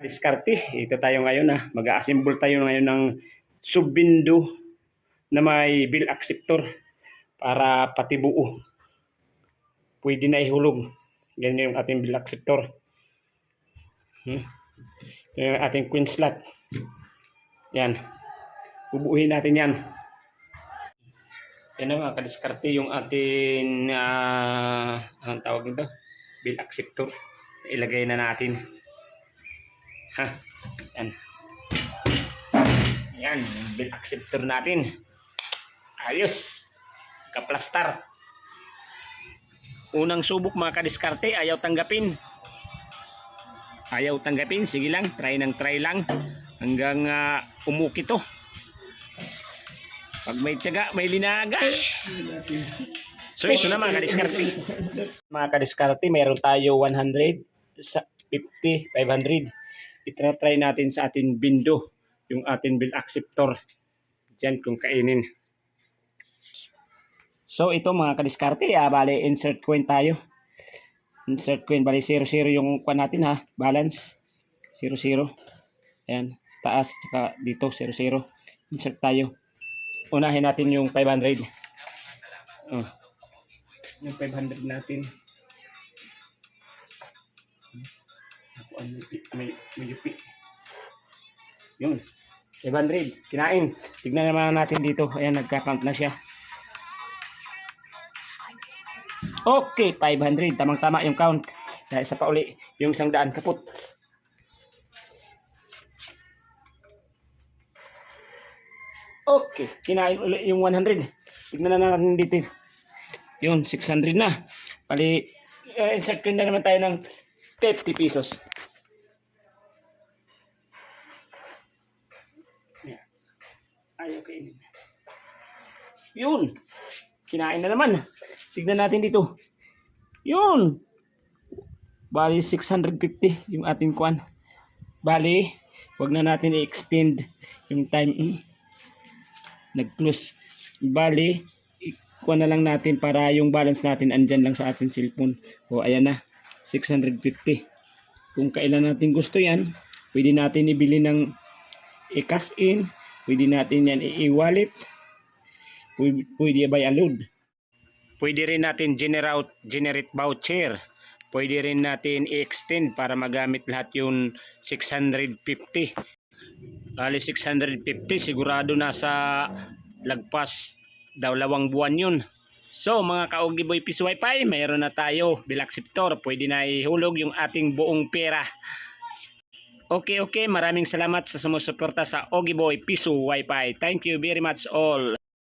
Diskarte, ito tayo ngayon na mag-assemble tayo ngayon ng subindo na may bill acceptor para pati. Pwede na ihulog. Ganyan yung ating bill acceptor. Hmm. Ito yung ating queen slot. Yan. Bubuuhin natin yan. Yan na mga kadiskarte yung ating ah, anong tawag nito? Bill acceptor. Ilagay na natin. Ha? Yan. Yan, bill acceptor natin. Ayos. Kaplastar. Unang subok mga kadiskarte, ayaw tanggapin. Ayaw tanggapin, sige lang, try ng try lang. Hanggang ah, umuki to. Pag may tiyaga, may linagay. So ito na mga kadiskarte. Mga kadiskarte, meron tayo 100, sa 50, 500. Itra-try natin sa ating bindo, yung ating bill acceptor. Diyan kung kainin. So ito mga kadiskarte, ah, bale insert coin tayo. Insert coin, bale 0-0 yung kwan natin ha, balance. 0-0. Ayan, taas, tsaka dito 0-0. Insert tayo. Unahin natin yung 500. Oh. Yung 500 natin. Ang may, may, may yupi. Yun. 500. Kinain. Tignan naman natin dito. Ayan, nagka-count na siya. Okay, 500. Tamang-tama yung count. Dahil sa pauli, yung isang daan kaput. Okay, kinain ulit yung 100. Tignan na natin dito. Yun, 600 na. Pali, eh, insert na naman tayo ng 50 pesos. Ayaw kainin. Yun. Kinain na naman. Tignan natin dito. Yun. Bali, 650 yung ating kwan. Bali, wag na natin i-extend yung time. Hmm. Nag-close. Bali, ikuha na lang natin para yung balance natin andyan lang sa ating cellphone. O, ayan na. 650. Kung kailan natin gusto yan, pwede natin ibili ng i-cash in. Pwede natin yan i-wallet. Pwede, pwede by a load. Pwede rin natin generate, generate voucher. Pwede rin natin i-extend para magamit lahat yung 650. Bali 650 sigurado na sa lagpas dalawang buwan yun. So mga ka-Ogi Boy Piso Wi-Fi, mayroon na tayo bill acceptor. Pwede na ihulog yung ating buong pera. Okay, okay. Maraming salamat sa sumusuporta sa Ogi Boy Piso Wi-Fi. Thank you very much all.